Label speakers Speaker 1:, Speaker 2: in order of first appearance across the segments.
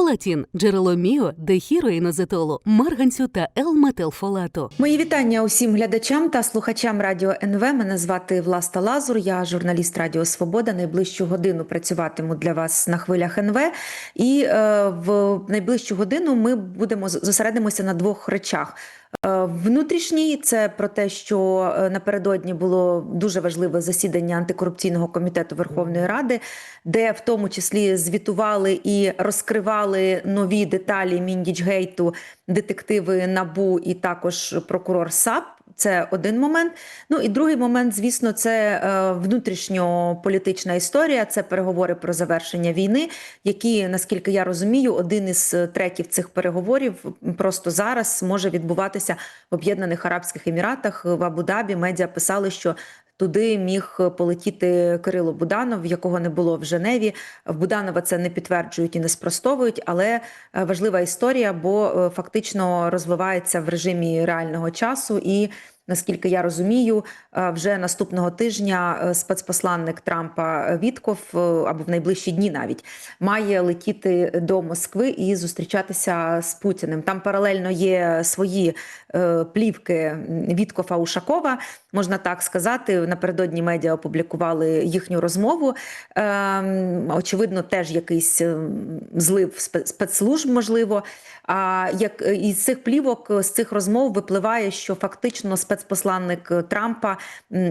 Speaker 1: Фолатін – джерело міо, дехіроїнозетолу, марганцю та Л-метилфолату.
Speaker 2: Мої вітання усім глядачам та слухачам Радіо НВ. Мене звати Власта Лазур. Я журналіст Радіо Свобода. Найближчу годину працюватиму для вас на хвилях НВ. І е, в найближчу годину ми будемо зосередимося на двох речах. Е, Внутрішній це про те, що е, напередодні було дуже важливе засідання антикорупційного комітету Верховної Ради, де в тому числі звітували і розкривали нові деталі Міндічгейту, детективи Набу і також прокурор САП. Це один момент. Ну і другий момент, звісно, це е, внутрішньополітична історія. Це переговори про завершення війни, які, наскільки я розумію, один із треків цих переговорів просто зараз може відбуватися в Об'єднаних Арабських Еміратах в Абу-Дабі. Медіа писали, що Туди міг полетіти Кирило Буданов, якого не було в Женеві. В Буданова це не підтверджують і не спростовують, але е, важлива історія, бо е, фактично розвивається в режимі реального часу. І наскільки я розумію, е, вже наступного тижня спецпосланник Трампа Вітков або в найближчі дні навіть має летіти до Москви і зустрічатися з Путіним. Там паралельно є свої плівки Віткофа Ушакова, можна так сказати. Напередодні медіа опублікували їхню розмову. Ем, очевидно, теж якийсь злив спецслужб, можливо. А як із цих плівок з цих розмов випливає, що фактично спецпосланник Трампа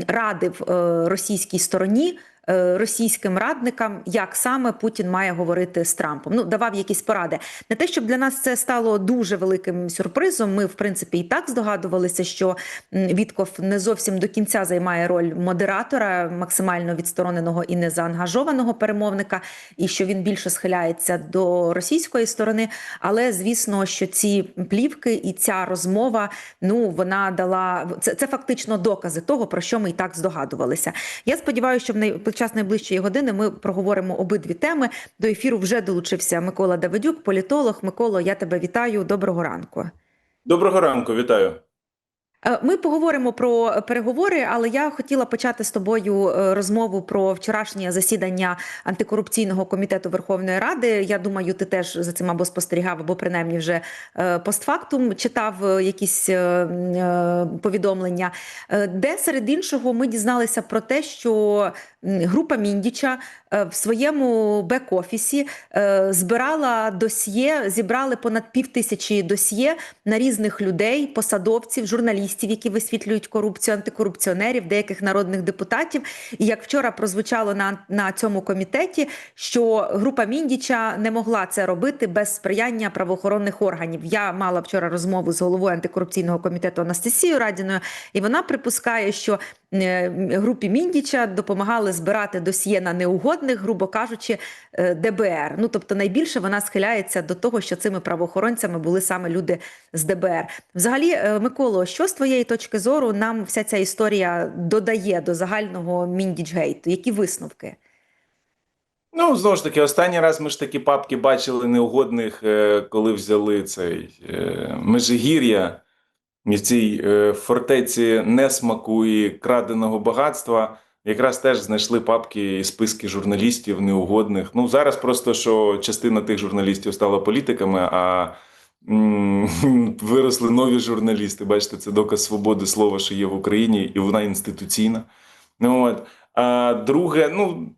Speaker 2: радив російській стороні. Російським радникам, як саме Путін має говорити з Трампом, ну давав якісь поради. Не те, щоб для нас це стало дуже великим сюрпризом. Ми, в принципі, і так здогадувалися, що Вітков не зовсім до кінця займає роль модератора, максимально відстороненого і незаангажованого перемовника, і що він більше схиляється до російської сторони. Але звісно, що ці плівки і ця розмова, ну вона дала це, це фактично докази того, про що ми і так здогадувалися. Я сподіваюся, що в най час найближчої години ми проговоримо обидві теми. До ефіру вже долучився Микола Давидюк, політолог. Миколо, я тебе вітаю. Доброго ранку.
Speaker 3: Доброго ранку, вітаю.
Speaker 2: Ми поговоримо про переговори, але я хотіла почати з тобою розмову про вчорашнє засідання антикорупційного комітету Верховної Ради. Я думаю, ти теж за цим або спостерігав, або принаймні вже постфактум читав якісь повідомлення, де серед іншого ми дізналися про те, що група Міндіча в своєму бек-офісі збирала досьє, зібрали понад пів тисячі досьє на різних людей, посадовців, журналістів, які висвітлюють корупцію, антикорупціонерів, деяких народних депутатів. І як вчора прозвучало на, на цьому комітеті, що група Міндіча не могла це робити без сприяння правоохоронних органів. Я мала вчора розмову з головою антикорупційного комітету Анастасією Радіною, і вона припускає, що групі Міндіча допомагали збирати досьє на неугодних, грубо кажучи, ДБР. Ну тобто, найбільше вона схиляється до того, що цими правоохоронцями були саме люди з ДБР. Взагалі, Миколо, що з твоєї точки зору нам вся ця історія додає до загального Міндічгейту? Які висновки?
Speaker 3: Ну, знову ж таки, останній раз ми ж такі папки бачили неугодних, коли взяли цей Межигір'я в цій фортеці несмаку і краденого багатства. Якраз теж знайшли папки і списки журналістів неугодних. Ну зараз просто що частина тих журналістів стала політиками, а виросли нові журналісти. Бачите, це доказ свободи слова, що є в Україні, і вона інституційна. Ну от а друге, ну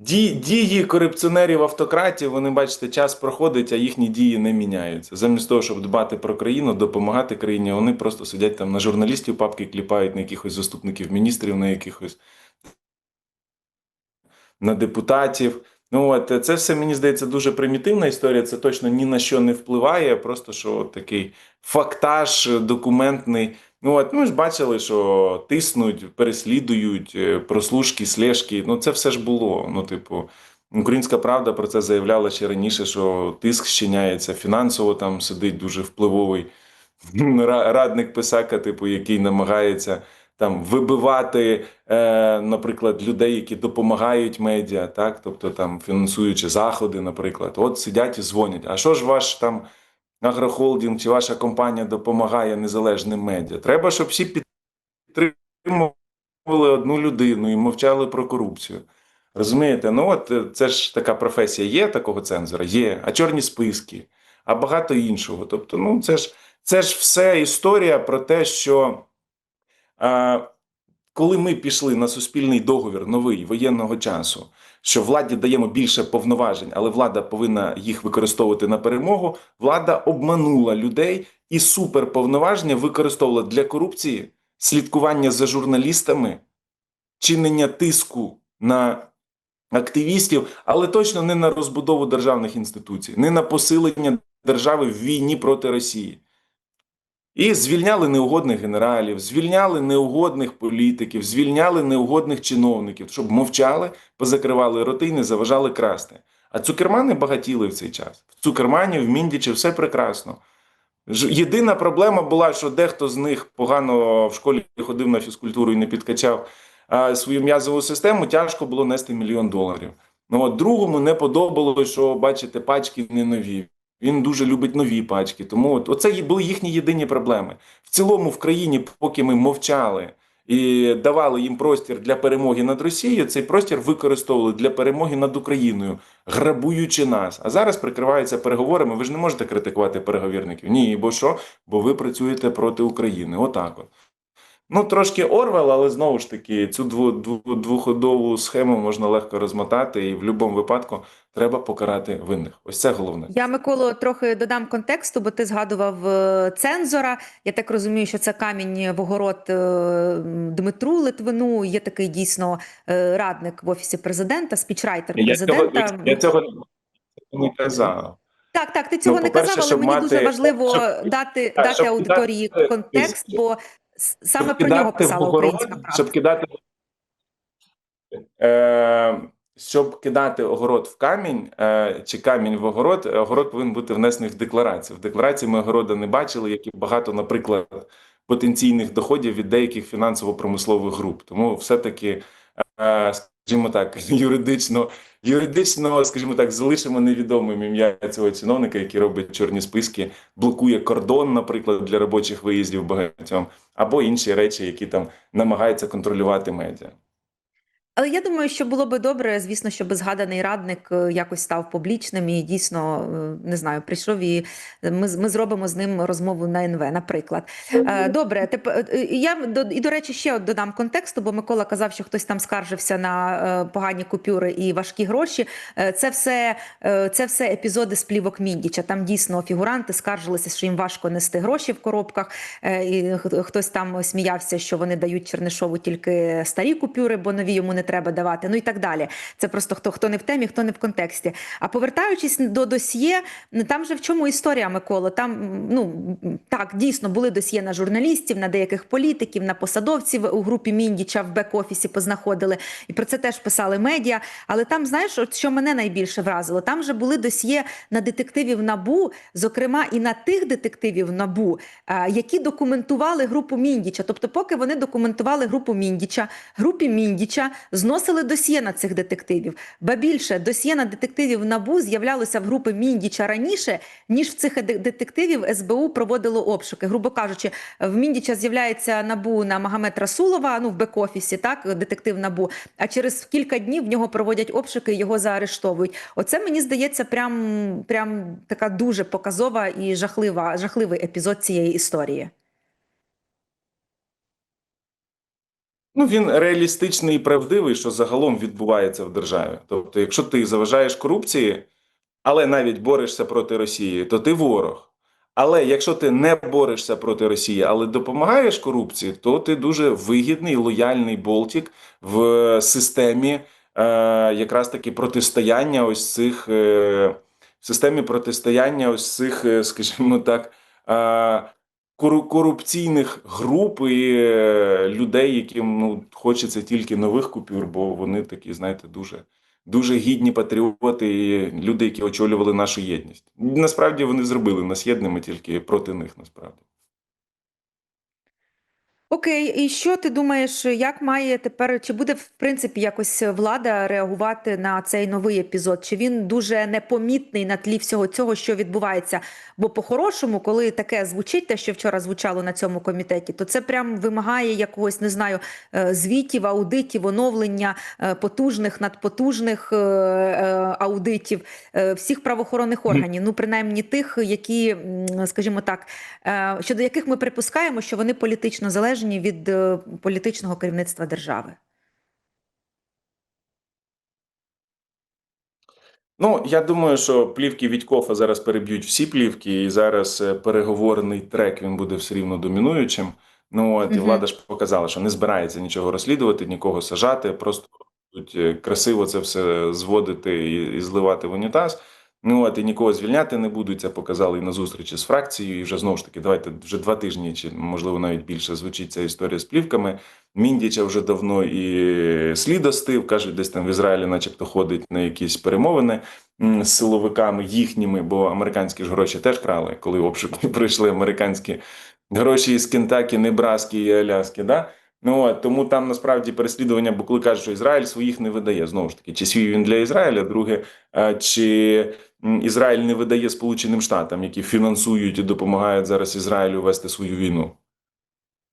Speaker 3: Ді, дії корупціонерів автократів, вони бачите, час проходить, а їхні дії не міняються. Замість того, щоб дбати про країну, допомагати країні, вони просто сидять там на журналістів, папки кліпають на якихось заступників міністрів, на якихось на депутатів. Ну от це все мені здається дуже примітивна історія. Це точно ні на що не впливає. Просто що такий фактаж документний. Ну от ми ж бачили, що тиснуть, переслідують прослушки, слежки. Ну це все ж було. Ну, типу, українська правда про це заявляла ще раніше, що тиск щиняється фінансово. Там сидить дуже впливовий радник писака, типу, який намагається там вибивати, е, наприклад, людей, які допомагають медіа, так, тобто там фінансуючи заходи, наприклад, от сидять і дзвонять. А що ж ваш там агрохолдинг чи ваша компанія допомагає незалежним медіа? Треба, щоб всі підтримували одну людину і мовчали про корупцію. Розумієте? Ну от е, це ж така професія є такого цензора? Є, а чорні списки, а багато іншого. Тобто, ну це ж це ж все історія про те, що е, коли ми пішли на суспільний договір новий воєнного часу, що владі даємо більше повноважень, але влада повинна їх використовувати на перемогу. Влада обманула людей і суперповноваження використовувала для корупції, слідкування за журналістами, чинення тиску на активістів, але точно не на розбудову державних інституцій, не на посилення держави в війні проти Росії. І звільняли неугодних генералів, звільняли неугодних політиків, звільняли неугодних чиновників, щоб мовчали, позакривали роти і не заважали красти. А цукермани багатіли в цей час. В Цукермані, в Міндічі все прекрасно. Єдина проблема була, що дехто з них погано в школі ходив на фізкультуру і не підкачав свою м'язову систему, тяжко було нести мільйон доларів. Ну от другому не подобалося, що бачите, пачки не нові. Він дуже любить нові пачки. Тому от, оце були їхні єдині проблеми. В цілому, в країні, поки ми мовчали і давали їм простір для перемоги над Росією, цей простір використовували для перемоги над Україною, грабуючи нас. А зараз прикриваються переговорами. Ви ж не можете критикувати переговірників. Ні, бо що? Бо ви працюєте проти України. Отак от. Ну, трошки Орвел, але знову ж таки, цю дву, дву, двоходову схему можна легко розмотати, і в будь-якому випадку треба покарати винних. Ось це головне.
Speaker 2: Я Миколо трохи додам контексту, бо ти згадував е, цензора. Я так розумію, що це камінь в огород е, Дмитру Литвину. Є такий дійсно е, радник в офісі президента, спічрайтер
Speaker 3: Я цього,
Speaker 2: президента.
Speaker 3: я цього не казав.
Speaker 2: Так, так, ти цього
Speaker 3: Ну,
Speaker 2: не казав, але мені
Speaker 3: мати-
Speaker 2: дуже важливо
Speaker 3: щоб-
Speaker 2: дати,
Speaker 3: так,
Speaker 2: дати
Speaker 3: щоб
Speaker 2: аудиторії
Speaker 3: кидати-
Speaker 2: контекст, бо саме
Speaker 3: Щоб
Speaker 2: про нього писала
Speaker 3: огород,
Speaker 2: українська правда.
Speaker 3: щоб кидати, е, щоб кидати огород в камінь е, чи камінь в огород, е, огород повинен бути внесений в декларацію. В декларації ми огорода не бачили, як і багато, наприклад, потенційних доходів від деяких фінансово-промислових груп. Тому все-таки, е, скажімо так, юридично, юридично, скажімо так, залишимо невідомим ім'я цього чиновника, який робить чорні списки, блокує кордон, наприклад, для робочих виїздів багатьом, або інші речі, які там намагаються контролювати медіа.
Speaker 2: Але я думаю, що було би добре, звісно, щоб згаданий радник е, якось став публічним і дійсно е, не знаю, прийшов і ми, ми зробимо з ним розмову на НВ, наприклад. Е, Добре, тепер я до і до речі ще додам контексту, бо Микола казав, що хтось там скаржився на погані купюри і важкі гроші. Це все, це все епізоди з плівок Міндіча. Там дійсно фігуранти скаржилися, що їм важко нести гроші в коробках. І хтось там сміявся, що вони дають Чернишову тільки старі купюри, бо нові йому не треба давати. Ну і так далі. Це просто хто хто не в темі, хто не в контексті. А повертаючись до досьє, там же в чому історія, Микола? Там ну так дійсно були досьє на журналістів, на деяких політиків, на посадовців у групі Міндіча в бек-офісі познаходили. І про це теж писали медіа. Але там, знаєш, от що мене найбільше вразило, там же були досьє на детективів набу, зокрема і на тих детективів набу, е, які документували групу Міндіча. Тобто, поки вони документували групу Міндіча, групі Міндіча зносили досьє на цих детективів. Ба більше досьє на детективів набу з'являлося в групи Міндіча раніше, ніж в цих детективів СБУ проводило обшуки. Грубо кажучи, в Міндіча з'являється набу на Магомед Расулова, ну в бек-офісі, так детектив набу. А через кілька днів в нього проводять обшуки, його заарештовують. Оце мені здається, прям, прям така дуже показова і жахлива, жахливий епізод цієї історії.
Speaker 3: Ну, він реалістичний і правдивий, що загалом відбувається в державі. Тобто, якщо ти заважаєш корупції, але навіть борешся проти Росії, то ти ворог. Але якщо ти не борешся проти Росії, але допомагаєш корупції, то ти дуже вигідний, лояльний болтик в системі е, якраз таки протистояння ось цих е, в системі протистояння ось цих, е, скажімо так, е, корупційних груп і е, людей, яким ну, хочеться тільки нових купюр, бо вони такі, знаєте, дуже, дуже гідні патріоти і люди, які очолювали нашу єдність. Насправді вони зробили нас єдними тільки проти них, насправді.
Speaker 2: Окей, і що ти думаєш, як має тепер, чи буде в принципі якось влада реагувати на цей новий епізод? Чи він дуже непомітний на тлі всього цього, що відбувається? Бо по-хорошому, коли таке звучить, те, що вчора звучало на цьому комітеті, то це прям вимагає якогось, не знаю, е, звітів, аудитів, оновлення е, потужних, надпотужних е, аудитів всіх правоохоронних органів, ну принаймні тих, які, скажімо так, щодо яких ми припускаємо, що вони політично залежні від е, політичного керівництва держави.
Speaker 3: Ну, я думаю, що плівки від зараз переб'ють всі плівки, і зараз е, переговорний трек він буде все рівно домінуючим. Ну от і влада ж показала, що не збирається нічого розслідувати, нікого сажати, просто будуть е, красиво це все зводити і, і зливати в унітаз. Ну от і нікого звільняти не будуть. Це показали і на зустрічі з фракцією. І вже знову ж таки, давайте вже два тижні, чи можливо навіть більше звучить ця історія з плівками. Міндіча вже давно і слід остив, кажуть, десь там в Ізраїлі, начебто, ходить на якісь перемовини з силовиками їхніми, бо американські ж гроші теж крали, коли обшуки прийшли американські гроші з Кентакі, Небраски і Аляски. Да? Ну от тому там насправді переслідування, бо коли кажуть, що Ізраїль своїх не видає. Знову ж таки, чи свій він для Ізраїля, друге, чи Ізраїль не видає Сполученим Штатам, які фінансують і допомагають зараз Ізраїлю вести свою війну.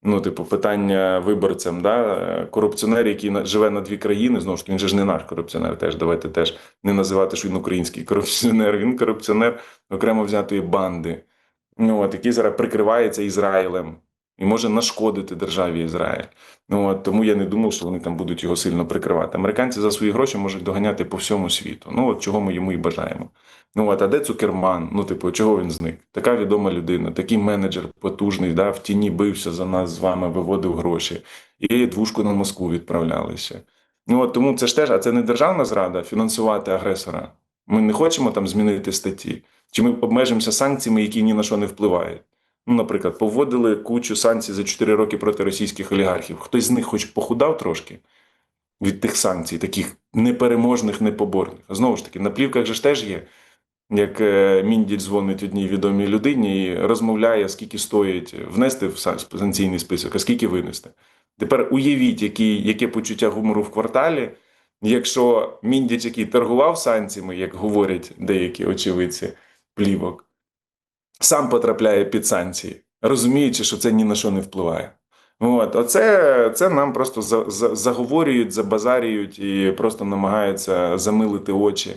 Speaker 3: Ну, типу, питання виборцям, да? е, корупціонер, який живе на дві країни, знову ж таки, він же ж не наш корупціонер. Теж давайте теж не називати, що він український корупціонер. Він корупціонер окремо взятої банди, ну, от, який зараз прикривається Ізраїлем і може нашкодити державі Ізраїль. Ну, от, тому я не думав, що вони там будуть його сильно прикривати. Американці за свої гроші можуть доганяти по всьому світу. Ну, от чого ми йому і бажаємо. Ну от, а де Цукерман? Ну, типу, чого він зник? Така відома людина, такий менеджер потужний, да, в тіні бився за нас з вами, виводив гроші, і двушку на Москву відправлялися. Ну от тому це ж теж, а це не державна зрада фінансувати агресора. Ми не хочемо там змінити статті. Чи ми обмежимося санкціями, які ні на що не впливають? Ну, наприклад, поводили кучу санкцій за 4 роки проти російських олігархів. Хтось з них хоч похудав трошки від тих санкцій, таких непереможних, непоборних. Знову ж таки, на плівках же ж теж є як е, Мінділь дзвонить одній відомій людині і розмовляє, скільки стоїть внести в санкційний список, а скільки винести. Тепер уявіть, які, яке почуття гумору в кварталі, якщо Міндіч, який торгував санкціями, як говорять деякі очевидці плівок, сам потрапляє під санкції, розуміючи, що це ні на що не впливає. От, оце це нам просто за, за, заговорюють, забазарюють і просто намагаються замилити очі.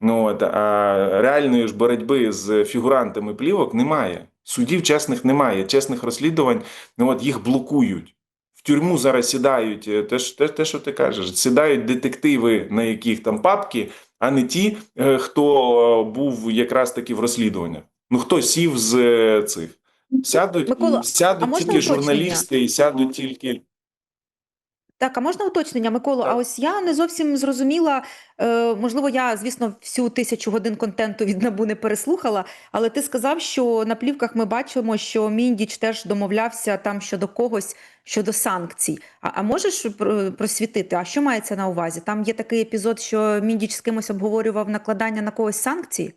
Speaker 3: Ну от а реальної ж боротьби з фігурантами плівок немає. Судів чесних немає, чесних розслідувань. Ну от їх блокують. В тюрму зараз сідають е, те, те, те, що ти кажеш, сідають детективи, на яких там папки, а не ті, е, хто е, був якраз таки в розслідуваннях. Ну хто сів з е, цих? Сядуть,
Speaker 2: Микола,
Speaker 3: сядуть тільки журналісти і сядуть тільки.
Speaker 2: Так, а можна уточнення, Миколо? А ось я не зовсім зрозуміла. Е, можливо, я, звісно, всю тисячу годин контенту від НАБУ не переслухала, але ти сказав, що на плівках ми бачимо, що Міндіч теж домовлявся там щодо когось щодо санкцій. А, а можеш просвітити? А що мається на увазі? Там є такий епізод, що Міндіч з кимось обговорював накладання на когось санкцій?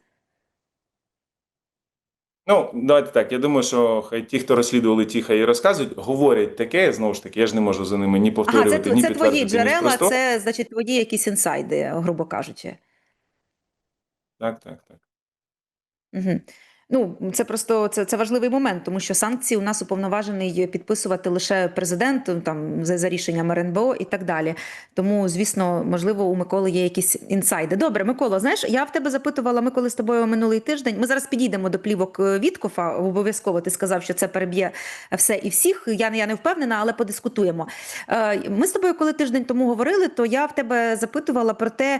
Speaker 3: Ну, давайте так. Я думаю, що хай ті, хто розслідували, ті хай і розказують, говорять таке. Знову ж таки, я ж не можу за ними ні
Speaker 2: Ага,
Speaker 3: повторювати,
Speaker 2: це,
Speaker 3: ні
Speaker 2: це твої джерела, це значить твої якісь інсайди, грубо кажучи.
Speaker 3: Так, так, так.
Speaker 2: Угу. Ну, це просто це, це важливий момент, тому що санкції у нас уповноважений підписувати лише президент там за, за рішенням РНБО і так далі. Тому, звісно, можливо, у Миколи є якісь інсайди. Добре, Микола, знаєш, я в тебе запитувала, ми коли з тобою минулий тиждень. Ми зараз підійдемо до плівок е, Віткофа. Обов'язково ти сказав, що це переб'є все і всіх. Я я не впевнена, але подискутуємо. Е, Ми з тобою, коли тиждень тому говорили, то я в тебе запитувала про те,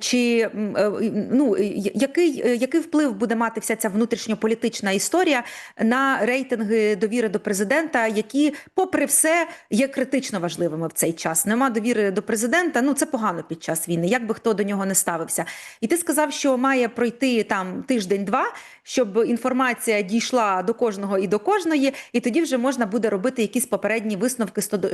Speaker 2: чи е, ну який, який вплив буде мати вся ця внутрішньополітична історія на рейтинги довіри до президента, які, попри все, є критично важливими в цей час. Нема довіри до президента. Ну це погано під час війни, як би хто до нього не ставився. І ти сказав, що має пройти там тиждень-два, щоб інформація дійшла до кожного і до кожної, і тоді вже можна буде робити якісь попередні висновки щодо,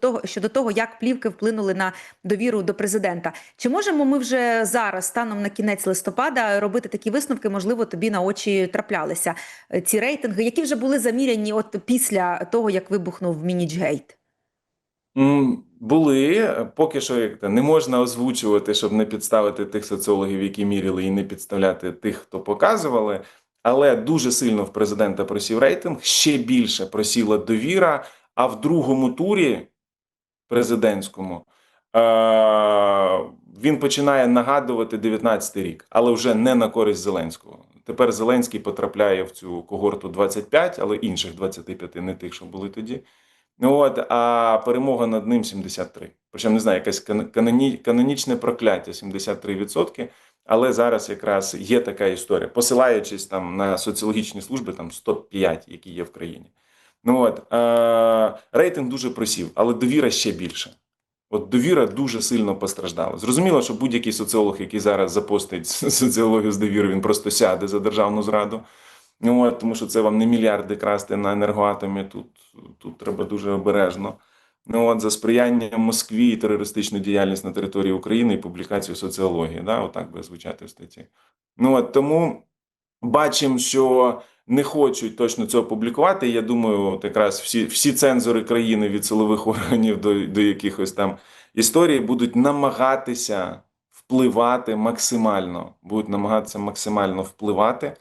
Speaker 2: того, щодо того, як плівки вплинули на довіру до президента. Чи можемо ми вже зараз, станом на кінець листопада, робити такі висновки? Можливо, тобі на очі чи траплялися е, ці рейтинги, які вже були заміряні от після того, як вибухнув Мінічгейт?
Speaker 3: Були, поки що не можна озвучувати, щоб не підставити тих соціологів, які міряли, і не підставляти тих, хто показували. Але дуже сильно в президента просів рейтинг, ще більше просіла довіра. А в другому турі президентському е- він починає нагадувати 19-й рік, але вже не на користь Зеленського. Тепер Зеленський потрапляє в цю когорту 25, але інших 25, не тих, що були тоді. Ну от, а перемога над ним 73. Причому не знаю, якесь кан- каноні, канонічне прокляття 73%. Але зараз якраз є така історія, посилаючись там на соціологічні служби, там 105, які є в країні. Ну от е, рейтинг дуже просів, але довіра ще більше. От довіра дуже сильно постраждала. Зрозуміло, що будь-який соціолог, який зараз запостить соціологію з довіри, він просто сяде за державну зраду. Ну, от, тому що це вам не мільярди красти на енергоатомі. Тут, тут треба дуже обережно. Ну, от, за сприяння Москві і терористичну діяльність на території України і публікацію соціології. Да? Отак би звучати в статті. Ну, от, тому бачимо, що не хочуть точно цього публікувати. Я думаю, от якраз всі, всі цензори країни від силових органів до, до якихось там історій будуть намагатися впливати максимально, будуть намагатися максимально впливати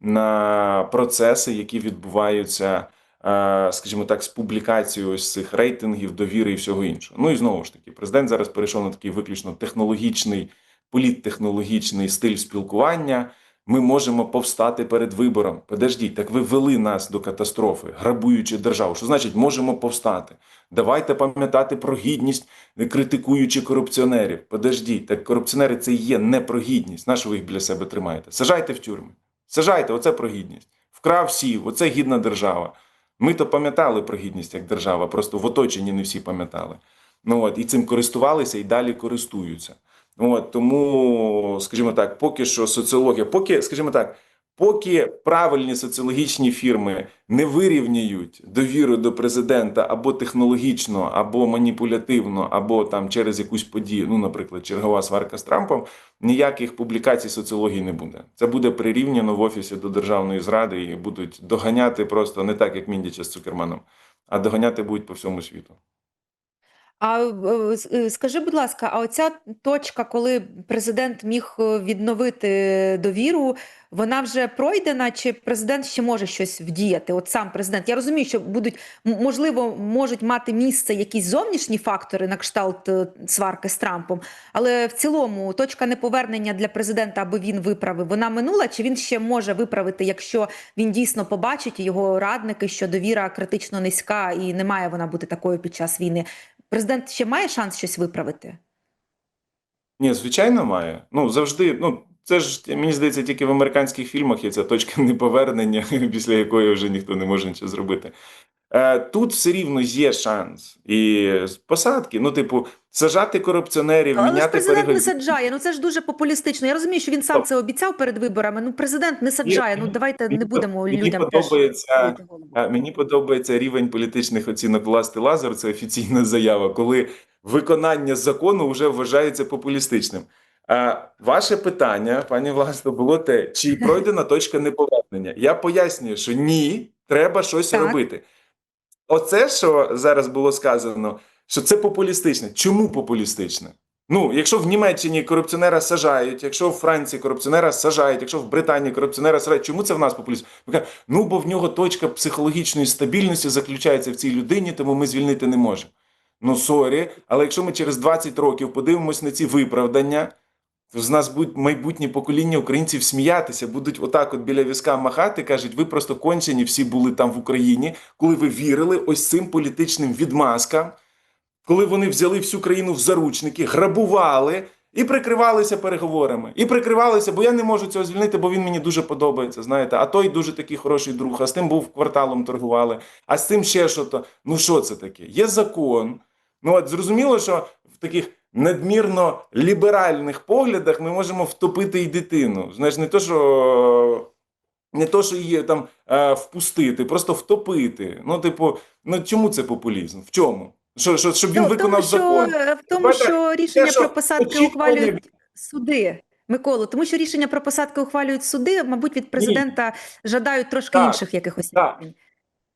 Speaker 3: на процеси, які відбуваються, е, скажімо так, з публікацією ось цих рейтингів, довіри і всього іншого. Ну і знову ж таки, президент зараз перейшов на такий виключно технологічний, політтехнологічний стиль спілкування. Ми можемо повстати перед вибором. Подождіть, так ви вели нас до катастрофи, грабуючи державу. Що значить можемо повстати? Давайте пам'ятати про гідність, не критикуючи корупціонерів. Подождіть, так корупціонери це є не про гідність. На що ви їх біля себе тримаєте? Сажайте в тюрми. Сажайте, оце про гідність. Вкрав сів, оце гідна держава. Ми то пам'ятали про гідність як держава, просто в оточенні не всі пам'ятали. Ну от і цим користувалися і далі користуються. От тому, скажімо так, поки що соціологія, поки, скажімо так, поки правильні соціологічні фірми не вирівняють довіру до президента або технологічно, або маніпулятивно, або там через якусь подію, ну, наприклад, чергова сварка з Трампом, ніяких публікацій соціології не буде. Це буде прирівняно в офісі до державної зради і будуть доганяти просто не так, як Міндіча з Цукерманом, а доганяти будуть по всьому світу.
Speaker 2: А е, е, скажи, будь ласка, а оця точка, коли президент міг е, відновити довіру, вона вже пройдена, чи президент ще може щось вдіяти? От сам президент. Я розумію, що будуть можливо можуть мати місце якісь зовнішні фактори на кшталт сварки з Трампом, але в цілому точка неповернення для президента, аби він виправив, вона минула, чи він ще може виправити, якщо він дійсно побачить його радники, що довіра критично низька і не має вона бути такою під час війни. Президент ще має шанс щось виправити?
Speaker 3: Ні, звичайно, має. Ну, завжди, ну, це ж, мені здається, тільки в американських фільмах є ця точка неповернення, після якої вже ніхто не може нічого зробити. Е, Тут все рівно є шанс. І посадки, ну, типу, сажати корупціонерів,
Speaker 2: Але
Speaker 3: міняти
Speaker 2: президент не саджає. Ну це ж дуже популістично. Я розумію, що він сам це обіцяв перед виборами. Ну президент не саджає. Ну давайте
Speaker 3: мені
Speaker 2: не будемо
Speaker 3: мені
Speaker 2: людям
Speaker 3: подобається,
Speaker 2: бити
Speaker 3: Мені подобається рівень політичних оцінок власти Лазар. Це офіційна заява, коли виконання закону вже вважається популістичним. А ваше питання, пані Власто, було те, чи пройдена точка неповернення. Я пояснюю, що ні, треба щось
Speaker 2: Так.
Speaker 3: робити. Оце, що зараз було сказано, що це популістичне. Чому популістичне? Ну, якщо в Німеччині корупціонера сажають, якщо в Франції корупціонера сажають, якщо в Британії корупціонера сажають, чому це в нас популізм? Ну бо в нього точка психологічної стабільності заключається в цій людині, тому ми звільнити не можемо. Ну сорі, але якщо ми через 20 років подивимось на ці виправдання, то з нас будуть майбутні покоління українців сміятися, будуть отак от біля візка махати, кажуть, ви просто кончені всі були там в Україні, коли ви вірили ось цим політичним відмазкам, коли вони взяли всю країну в заручники, грабували і прикривалися переговорами. І прикривалися, бо я не можу цього звільнити, бо він мені дуже подобається. Знаєте, а той дуже такий хороший друг, а з тим був кварталом торгували, а з тим ще що то. Ну що це таке? Є закон. Ну от зрозуміло, що в таких надмірно ліберальних поглядах ми можемо втопити і дитину. Знаєш, не то, що. Не то, що її там е, впустити, просто втопити. Ну, типу, ну чому це популізм? В чому? Що, що, щоб він
Speaker 2: Ну,
Speaker 3: виконав
Speaker 2: тому, що,
Speaker 3: закон?
Speaker 2: е, в тому,
Speaker 3: Давайте,
Speaker 2: що рішення
Speaker 3: що
Speaker 2: про посадки
Speaker 3: очікування
Speaker 2: ухвалюють суди. Миколу, тому що рішення про посадки ухвалюють суди, мабуть, від президента жадають трошки
Speaker 3: Так,
Speaker 2: інших якихось
Speaker 3: так.
Speaker 2: рішень.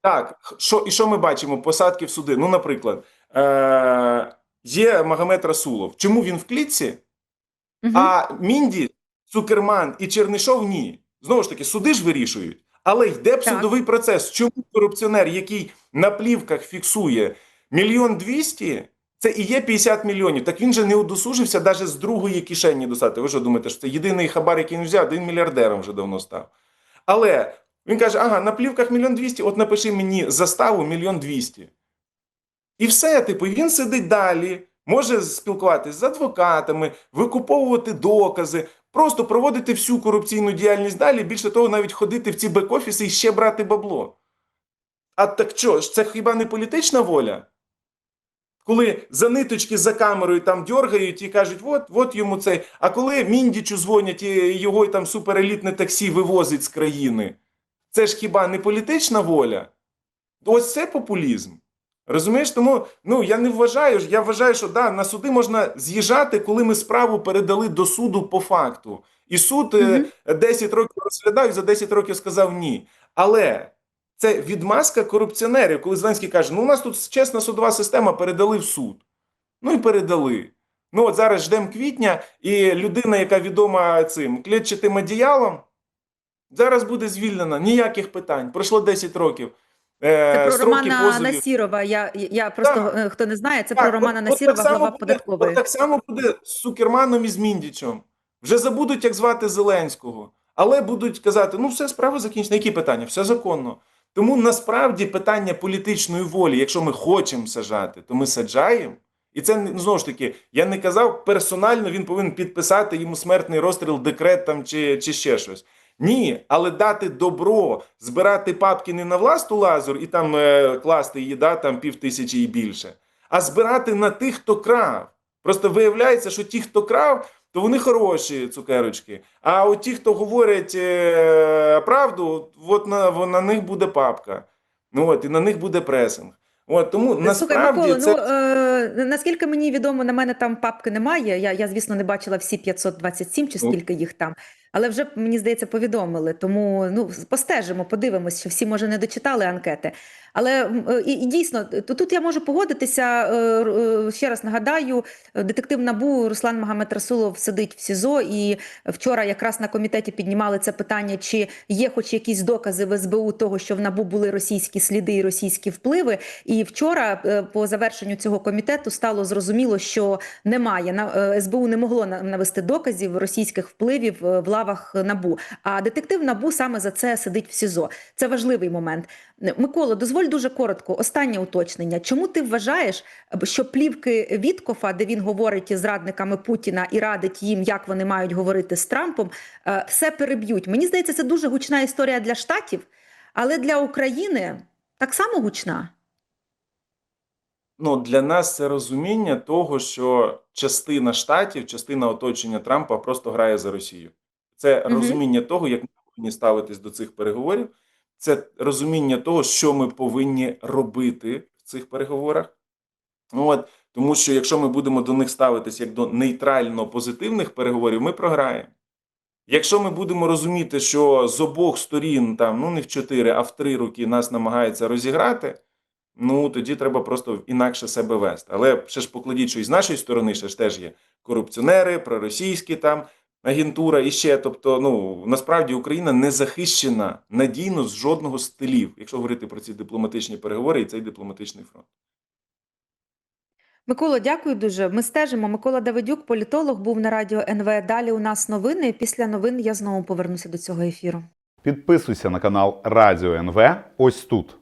Speaker 3: Так, що, і що ми бачимо? Посадки в суди. Ну, наприклад, е- є Магомед Расулов. Чому він в клітці?
Speaker 2: Мгм.
Speaker 3: А Мінді, Цукерман і Чернишов ні. Знову ж таки, суди ж вирішують. Але йде б
Speaker 2: Так.
Speaker 3: судовий процес. Чому корупціонер, який на плівках фіксує мільйон двісті, це і є 50 мільйонів. Так він же не удосужився навіть з другої кишені достати. Ви що думаєте, що це єдиний хабар, який він взяв, він мільярдером вже давно став. Але він каже: ага, на плівках мільйон двісті, от напиши мені заставу мільйон двісті. І все, типу, він сидить далі, може спілкуватися з адвокатами, викуповувати докази, просто проводити всю корупційну діяльність далі. Більше того, навіть ходити в ці бек-офіси і ще брати бабло. А так що ж, це хіба не політична воля? Коли за ниточки за камерою там дьоргають і кажуть, от, от йому цей. А коли Міндічу дзвонять і його там суперелітне таксі вивозить з країни, це ж хіба не політична воля? Ось це популізм. Розумієш, тому ну я не вважаю. Я вважаю, що да, на суди можна з'їжджати, коли ми справу передали до суду по факту. І суд
Speaker 2: Мгм.
Speaker 3: е, 10 років розглядав і за 10 років сказав ні. Але це відмазка корупціонерів, коли Зеленський каже: ну у нас тут чесна судова система, передали в суд. Ну і передали. Ну от зараз ждемо квітня, і людина, яка відома цим клітчатим одіялом, зараз буде звільнена. Ніяких питань. Пройшло 10 років. Е,
Speaker 2: Це про Романа
Speaker 3: позовів.
Speaker 2: Насірова. Я, я просто
Speaker 3: Так.
Speaker 2: е, хто не знає, це
Speaker 3: Так,
Speaker 2: про Романа
Speaker 3: от- от
Speaker 2: Насірова,
Speaker 3: так
Speaker 2: глава
Speaker 3: буде-
Speaker 2: податкової.
Speaker 3: От так само буде з Сукерманом і з Міндічем. Вже забудуть, як звати Зеленського. Але будуть казати: ну, все, справа закінчена. Які питання? Все законно. Тому насправді питання політичної волі, якщо ми хочемо саджати, то ми саджаємо. І це знову ж таки, я не казав персонально, він повинен підписати йому смертний розстріл, декрет там чи, чи ще щось. Ні, але дати добро, збирати папки не на власту лазур і там е, класти її, да, там пів тисячі і більше, а збирати на тих, хто крав. Просто виявляється, що ті, хто крав, то вони хороші цукерочки. А от ті, хто говорять е, правду, от на, на них буде папка. Ну от, і на них буде пресинг. От, тому
Speaker 2: Слухай,
Speaker 3: насправді
Speaker 2: Микола,
Speaker 3: це.
Speaker 2: ну е, наскільки мені відомо, на мене там папки немає. Я, я звісно, не бачила всі 527 чи
Speaker 3: Ну.
Speaker 2: скільки їх там. Але вже мені здається, повідомили. Тому ну постежимо, подивимось, що всі може не дочитали анкети. Але е, і, і дійсно, тут я можу погодитися. е, е, Ще раз нагадаю, детектив Набу Руслан Магомед Расулов сидить в СІЗО, і вчора якраз на комітеті піднімали це питання, чи є хоч якісь докази в СБУ того, що в Набу були російські сліди і російські впливи. І вчора, по завершенню цього комітету, стало зрозуміло, що немає на СБУ не могло навести доказів російських впливів е, в лавах НАБУ. А детектив НАБУ саме за це сидить в СІЗО. Це важливий момент. Микола, дозволь дуже коротко. Останнє уточнення. Чому ти вважаєш, що плівки Віткофа, де він говорить з радниками Путіна і радить їм, як вони мають говорити з Трампом, е, все переб'ють? Мені здається, це дуже гучна історія для штатів, але для України так само гучна.
Speaker 3: Ну, для нас це розуміння того, що частина штатів, частина оточення Трампа просто грає за Росію. Це
Speaker 2: Мгм.
Speaker 3: розуміння того, як ми повинні ставитись до цих переговорів. Це розуміння того, що ми повинні робити в цих переговорах. От, тому що якщо ми будемо до них ставитись як до нейтрально позитивних переговорів, ми програємо. Якщо ми будемо розуміти, що з обох сторін, там ну не в чотири, а в три роки нас намагаються розіграти, ну тоді треба просто інакше себе вести. Але ще ж покладіть, що і з нашої сторони ще ж теж є корупціонери, проросійські там агентура і ще. Тобто, ну насправді Україна не захищена надійно з жодного з стилів, якщо говорити про ці дипломатичні переговори і цей дипломатичний фронт.
Speaker 2: Микола, дякую дуже. Ми стежимо. Микола Давидюк, політолог, був на радіо НВ. Далі у нас новини. Після новин я знову повернуся до цього ефіру.
Speaker 4: Підписуйся на канал Радіо НВ ось тут.